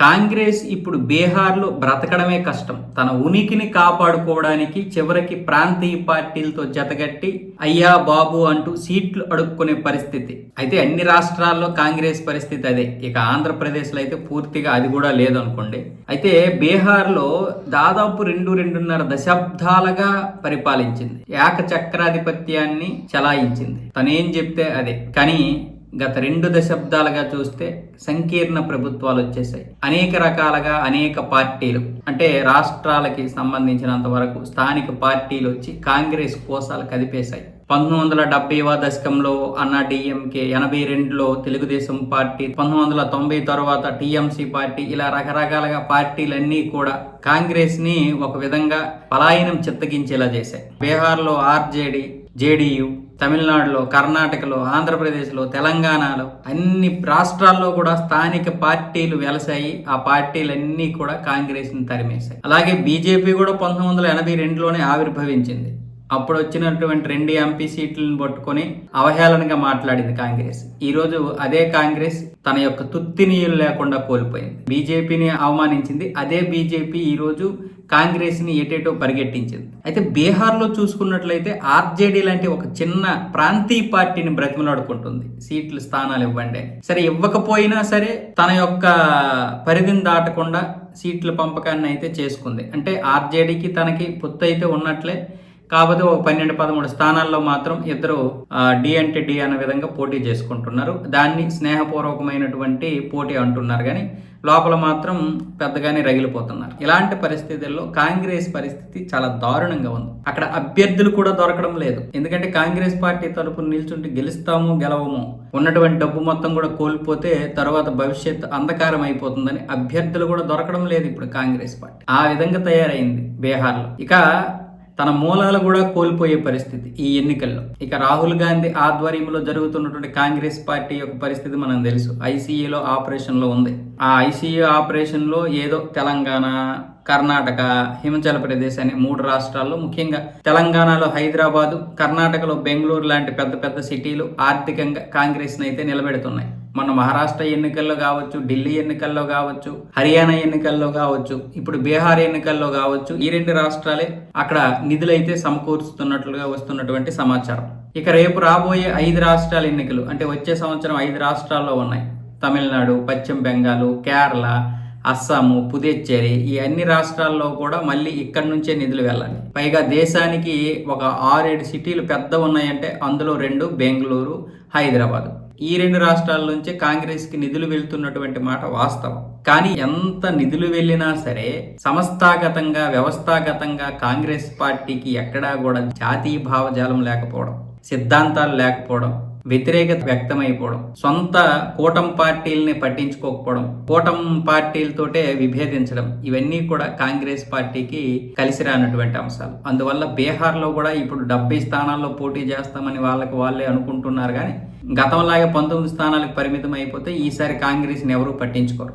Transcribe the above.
కాంగ్రెస్ ఇప్పుడు బీహార్లో బ్రతకడమే కష్టం. తన ఉనికిని కాపాడుకోవడానికి చివరికి ప్రాంతీయ పార్టీలతో జతగట్టి అయ్యా బాబు అంటూ సీట్లు అడుక్కునే పరిస్థితి. అయితే అన్ని రాష్ట్రాల్లో కాంగ్రెస్ పరిస్థితి అదే. ఇక ఆంధ్రప్రదేశ్లో అయితే పూర్తిగా అది కూడా లేదనుకోండి. అయితే బీహార్లో దాదాపు రెండు రెండున్నర దశాబ్దాలుగా పరిపాలించింది. ఏకచక్రాధిపత్యాన్ని చలాయించింది. తనేం చెప్తే అదే. కానీ గత రెండు దశాబ్దాలుగా చూస్తే సంకీర్ణ ప్రభుత్వాలు వచ్చేసాయి. అనేక రకాలుగా అనేక పార్టీలు అంటే రాష్ట్రాలకి సంబంధించినంత వరకు స్థానిక పార్టీలు వచ్చి కాంగ్రెస్ కోసాలు కదిపేశాయి. పంతొమ్మిది వందల డెబ్బైవ దశకంలో అన్నా డిఎంకే ఎనభై రెండులో తెలుగుదేశం పార్టీ పంతొమ్మిది వందల తొంభై తర్వాత టీఎంసీ పార్టీ ఇలా రకరకాలుగా పార్టీలన్నీ కూడా కాంగ్రెస్ని ఒక విధంగా పలాయనం చిత్తగించేలా చేశాయి. బీహార్లో ఆర్జేడి జేడీయూ తమిళనాడులో కర్ణాటకలో ఆంధ్రప్రదేశ్లో తెలంగాణలో అన్ని రాష్ట్రాల్లో కూడా స్థానిక పార్టీలు వెలసాయి. ఆ పార్టీలన్నీ కూడా కాంగ్రెస్ని తరిమేశాయి. అలాగే బీజేపీ కూడా పంతొమ్మిది వందల ఎనభై రెండులోనే ఆవిర్భవించింది. అప్పుడు వచ్చినటువంటి రెండు ఎంపీ సీట్లను పట్టుకొని అవహేళనగా మాట్లాడింది కాంగ్రెస్. ఈ రోజు అదే కాంగ్రెస్ తన యొక్క తుత్తినీయులు లేకుండా కోల్పోయింది. బీజేపీని అవమానించింది. అదే బీజేపీ ఈ కాంగ్రెస్ని కాంగ్రెస్ని ఎటేటో పరిగెట్టించింది. అయితే బీహార్లో చూసుకున్నట్లయితే ఆర్జేడీ లాంటి ఒక చిన్న ప్రాంతీయ పార్టీని బ్రతిమలాడుకుంటుంది. సీట్లు స్థానాలు ఇవ్వండి. సరే ఇవ్వకపోయినా సరే తన యొక్క పరిధిని దాటకుండా సీట్ల పంపకాన్ని అయితే చేసుకుంది. అంటే ఆర్జేడీకి తనకి పొత్తు అయితే ఉన్నట్లే కాకపోతే ఒక పన్నెండు పదమూడు స్థానాల్లో మాత్రం ఇద్దరు డి అంటే డి అనే విధంగా పోటీ చేసుకుంటున్నారు. దాన్ని స్నేహపూర్వకమైనటువంటి పోటీ అంటున్నారు. కానీ లోపల మాత్రం పెద్దగానే రగిలిపోతున్నారు. ఇలాంటి పరిస్థితుల్లో కాంగ్రెస్ పరిస్థితి చాలా దారుణంగా ఉంది. అక్కడ అభ్యర్థులు కూడా దొరకడం లేదు. ఎందుకంటే కాంగ్రెస్ పార్టీ తరపున నిల్చుంటే గెలుస్తాము గెలవము. ఉన్నటువంటి డబ్బు మొత్తం కూడా కోల్పోతే తర్వాత భవిష్యత్ అంధకారం అయిపోతుందని అభ్యర్థులు కూడా దొరకడం లేదు ఇప్పుడు కాంగ్రెస్ పార్టీ. ఆ విధంగా తయారైంది బీహార్లో. ఇక తన మూలాలు కూడా కోల్పోయే పరిస్థితి ఈ ఎన్నికల్లో. ఇక రాహుల్ గాంధీ ఆధ్వర్యంలో జరుగుతున్నటువంటి కాంగ్రెస్ పార్టీ యొక్క పరిస్థితి మనం తెలుసు. ఐసీయూలో ఆపరేషన్లో ఉంది. ఆ ఐసీయూ ఆపరేషన్లో ఏదో తెలంగాణ కర్ణాటక హిమాచల్ ప్రదేశ్ అనే మూడు రాష్ట్రాల్లో ముఖ్యంగా తెలంగాణలో హైదరాబాదు కర్ణాటకలో బెంగళూరు లాంటి పెద్ద పెద్ద సిటీలు ఆర్థికంగా కాంగ్రెస్ని అయితే నిలబెడుతున్నాయి. మన మహారాష్ట్ర ఎన్నికల్లో కావచ్చు ఢిల్లీ ఎన్నికల్లో కావచ్చు హర్యానా ఎన్నికల్లో కావచ్చు ఇప్పుడు బీహార్ ఎన్నికల్లో కావచ్చు ఈ రెండు రాష్ట్రాలే అక్కడ నిధులైతే సమకూరుస్తున్నట్లుగా వస్తున్నటువంటి సమాచారం. ఇక రేపు రాబోయే ఐదు రాష్ట్రాల ఎన్నికలు అంటే వచ్చే సంవత్సరం ఐదు రాష్ట్రాల్లో ఉన్నాయి. తమిళనాడు పశ్చిమ బెంగాల్ కేరళ అస్సాము పుదుచ్చేరి ఈ అన్ని రాష్ట్రాల్లో కూడా మళ్ళీ ఇక్కడి నుంచే నిధులు వెళ్ళాలి. పైగా దేశానికి ఒక ఆరేడు సిటీలు పెద్ద ఉన్నాయంటే అందులో రెండు బెంగళూరు హైదరాబాదు. ఈ రెండు రాష్ట్రాల నుంచే కాంగ్రెస్కి నిధులు వెళ్తున్నటువంటి మాట వాస్తవం. కానీ ఎంత నిధులు వెళ్ళినా సరే సంస్థాగతంగా వ్యవస్థాగతంగా కాంగ్రెస్ పార్టీకి ఎక్కడా కూడా జాతీయ భావజాలం లేకపోవడం సిద్ధాంతాలు లేకపోవడం వ్యతిరేకత వ్యక్తమైపోవడం సొంత కూటమి పార్టీల్ని పట్టించుకోకపోవడం కూటం పార్టీలతోటే విభేదించడం ఇవన్నీ కూడా కాంగ్రెస్ పార్టీకి కలిసి రానటువంటి అంశాలు. అందువల్ల బీహార్లో కూడా ఇప్పుడు డెబ్బై స్థానాల్లో పోటీ చేస్తామని వాళ్ళకి వాళ్ళే అనుకుంటున్నారు కానీ గతంలాగే పంతొమ్మిది స్థానాలకు పరిమితం అయిపోతే ఈసారి కాంగ్రెస్ని ఎవరూ పట్టించుకోరు.